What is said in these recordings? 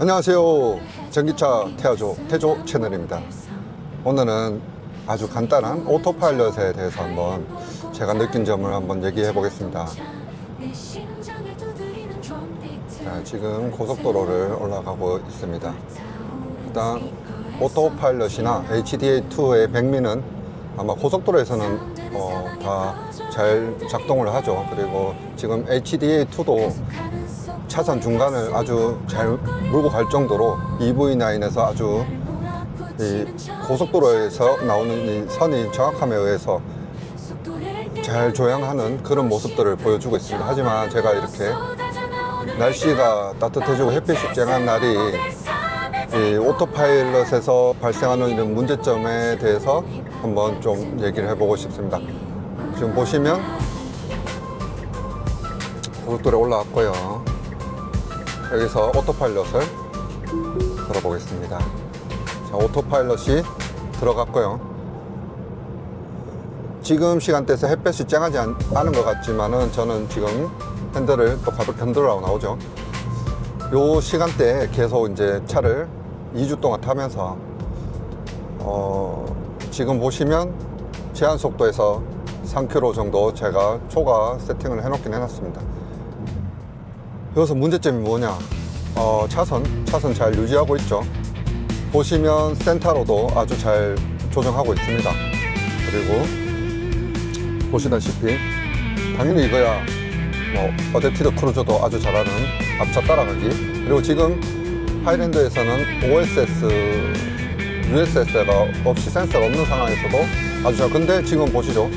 안녕하세요. 전기차 태아조 태조 채널입니다. 오늘은 아주 간단한 오토파일럿에 대해서 한번 제가 느낀 점을 한번 얘기해 보겠습니다. 자, 지금 고속도로를 올라가고 있습니다. 일단 오토파일럿이나 HDA2의 백미는 아마 고속도로에서는 어, 다 잘 작동을 하죠. 그리고 지금 HDA2도 차선 중간을 아주 잘 몰고 갈 정도로 EV9에서 아주 이 고속도로에서 나오는 이 선이 정확함에 의해서 잘 조향하는 그런 모습들을 보여주고 있습니다. 하지만 제가 이렇게 날씨가 따뜻해지고 햇빛이 쨍한 날이 이 오토파일럿에서 발생하는 이런 문제점에 대해서 한번 좀 얘기를 해보고 싶습니다. 지금 보시면 고속도로에 올라왔고요. 여기서 오토파일럿을 걸어보겠습니다. 자, 오토파일럿이 들어갔고요. 지금 시간대에서 햇볕이 쨍하지 않, 않은 것 같지만은 저는 지금 핸들을 또 가볍게 흔들라고 나오죠. 요 시간대에 계속 이제 차를 2주 동안 타면서 어, 지금 보시면 제한 속도에서 3km 정도 제가 초과 세팅을 해놓긴 해놨습니다. 여기서 문제점이 뭐냐? 어, 차선, 차선 잘 유지하고 있죠. 보시면 센터로도 아주 잘 조정하고 있습니다. 그리고 보시다시피 당연히 이거야 뭐 어댑티드 크루저도 아주 잘하는 앞차 따라가기 그리고 지금 하이랜드에서는 OSS, USS가 없이 센서가 없는 상황에서도 아주 잘 근데 지금 보시죠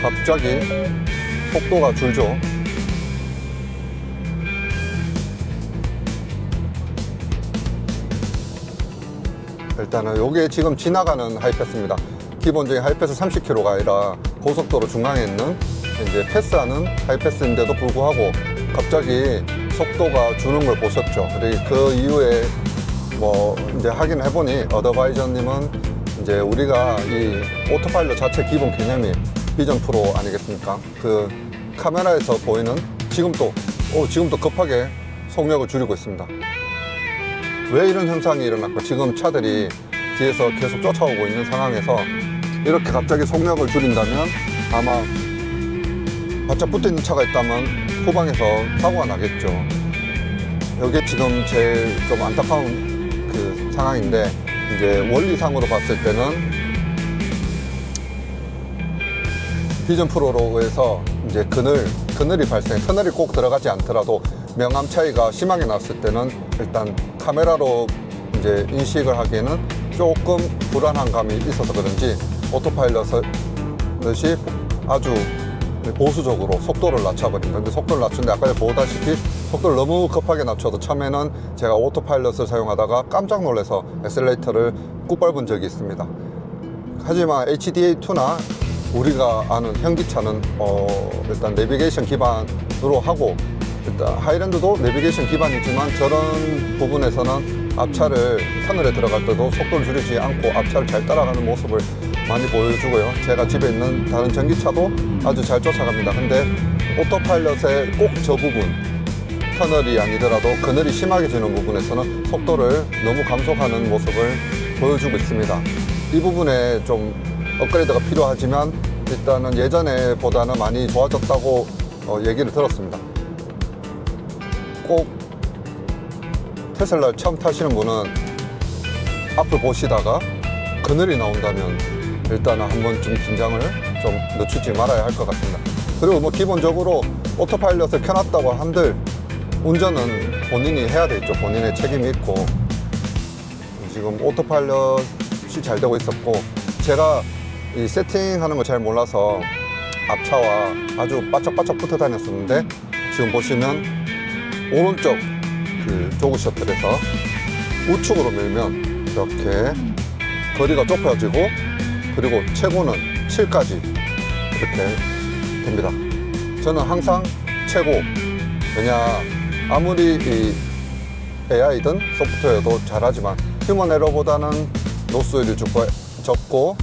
갑자기 속도가 줄죠 일단은 요게 지금 지나가는 하이패스입니다. 기본적인 하이패스 30km가 아니라 고속도로 중앙에 있는 이제 패스하는 하이패스인데도 불구하고 갑자기 속도가 주는 걸 보셨죠. 그리고 그 이후에 뭐 이제 확인을 해보니 어드바이저님은 이제 우리가 이 오토파일럿 자체 기본 개념이 비전 프로 아니겠습니까? 그 카메라에서 보이는 지금도 오 지금도 급하게 속력을 줄이고 있습니다. 왜 이런 현상이 일어났고 지금 차들이 뒤에서 계속 쫓아오고 있는 상황에서 이렇게 갑자기 속력을 줄인다면 아마 바짝 붙어 있는 차가 있다면 후방에서 사고가 나겠죠. 이게 지금 제일 좀 안타까운 그 상황인데 이제 원리상으로 봤을 때는 비전 프로로 해서 이제 그늘 그늘이 발생 터널이 꼭 들어가지 않더라도 명암 차이가 심하게 났을 때는 일단 카메라로 이제 인식을 하기에는 조금 불안한 감이 있어서 그런지 오토파일럿이 아주 보수적으로 속도를 낮춰버립니다. 근데 속도를 낮추는데 아까 보다시피 속도를 너무 급하게 낮춰도 처음에는 제가 오토파일럿을 사용하다가 깜짝 놀라서 에셀레이터를 꾹 밟은 적이 있습니다. 하지만 HDA2나 우리가 아는 현기차는 어, 일단 내비게이션 기반으로 하고 일단 하이랜드도 내비게이션 기반이지만 저런 부분에서는 앞차를 터널에 들어갈 때도 속도를 줄이지 않고 앞차를 잘 따라가는 모습을 많이 보여주고요. 제가 집에 있는 다른 전기차도 아주 잘 쫓아갑니다. 근데 오토파일럿의 꼭 저 부분 터널이 아니더라도 그늘이 심하게 지는 부분에서는 속도를 너무 감속하는 모습을 보여주고 있습니다. 이 부분에 좀 업그레이드가 필요하지만 일단은 예전에 보다는 많이 좋아졌다고 어, 얘기를 들었습니다. 꼭 테슬라를 처음 타시는 분은 앞을 보시다가 그늘이 나온다면 일단 은 한 번쯤 긴장을 좀 늦추지 말아야 할 것 같습니다. 그리고 뭐 기본적으로 오토파일럿을 켜놨다고 한들 운전은 본인이 해야 되겠죠. 본인의 책임이 있고 지금 오토파일럿이 잘 되고 있었고 제가 이 세팅하는 걸잘 몰라서 앞차와 아주 바짝바짝 붙어 다녔었는데 지금 보시면 오른쪽 그 조그 셔틀에서 우측으로 밀면 이렇게 거리가 좁아지고 그리고 최고는 7까지 이렇게 됩니다. 저는 항상 최고 왜냐 아무리 이 AI든 소프트웨어도 잘하지만 휴먼 에러보다는 노스율이 적고, 적고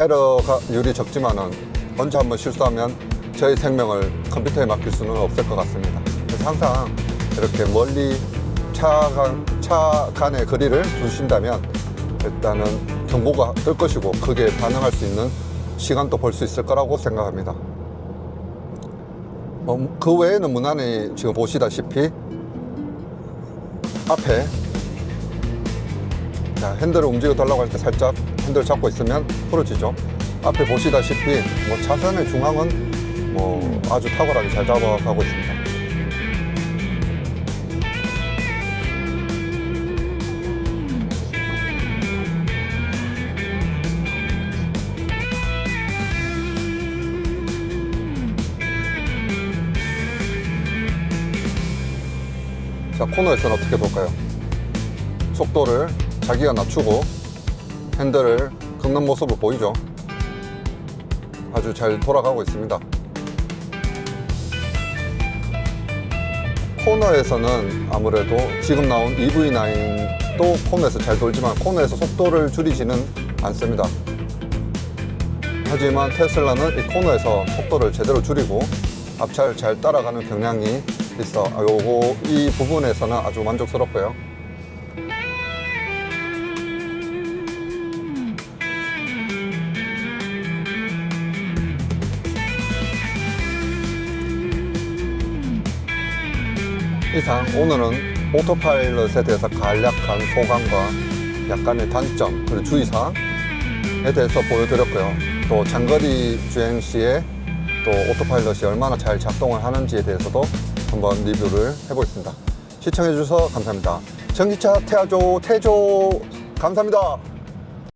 에러율이 적지만은 언제 한번 실수하면 저희 생명을 컴퓨터에 맡길 수는 없을 것 같습니다. 그래서 항상 이렇게 멀리 차, 간- 차 간의 거리를 두신다면 일단은 경고가 뜰 것이고 그게 반응할 수 있는 시간도 벌 수 있을 거라고 생각합니다. 어, 그 외에는 무난히 지금 보시다시피 앞에 자, 핸들을 움직여 달라고 할 때 살짝 핸들 잡고 있으면 풀어지죠. 앞에 보시다시피 뭐 차선의 중앙은 뭐 아주 탁월하게 잘 잡아가고 있습니다. 코너에서는 어떻게 볼까요? 속도를 자기가 낮추고 핸들을 긁는 모습을 보이죠. 아주 잘 돌아가고 있습니다. 코너에서는 아무래도 지금 나온 EV9도 코너에서 잘 돌지만 코너에서 속도를 줄이지는 않습니다. 하지만 테슬라는 이 코너에서 속도를 제대로 줄이고 앞차를 잘 따라가는 경향이 있어 아, 요거 이 부분에서는 아주 만족스럽고요. 이상 오늘은 오토파일럿에 대해서 간략한 소감과 약간의 단점 그리고 주의사항에 대해서 보여드렸고요. 또 장거리 주행 시에 또 오토파일럿이 얼마나 잘 작동을 하는지에 대해서도 한번 리뷰를 해보겠습니다. 시청해주셔서 감사합니다. 전기차 태아조 태조 감사합니다.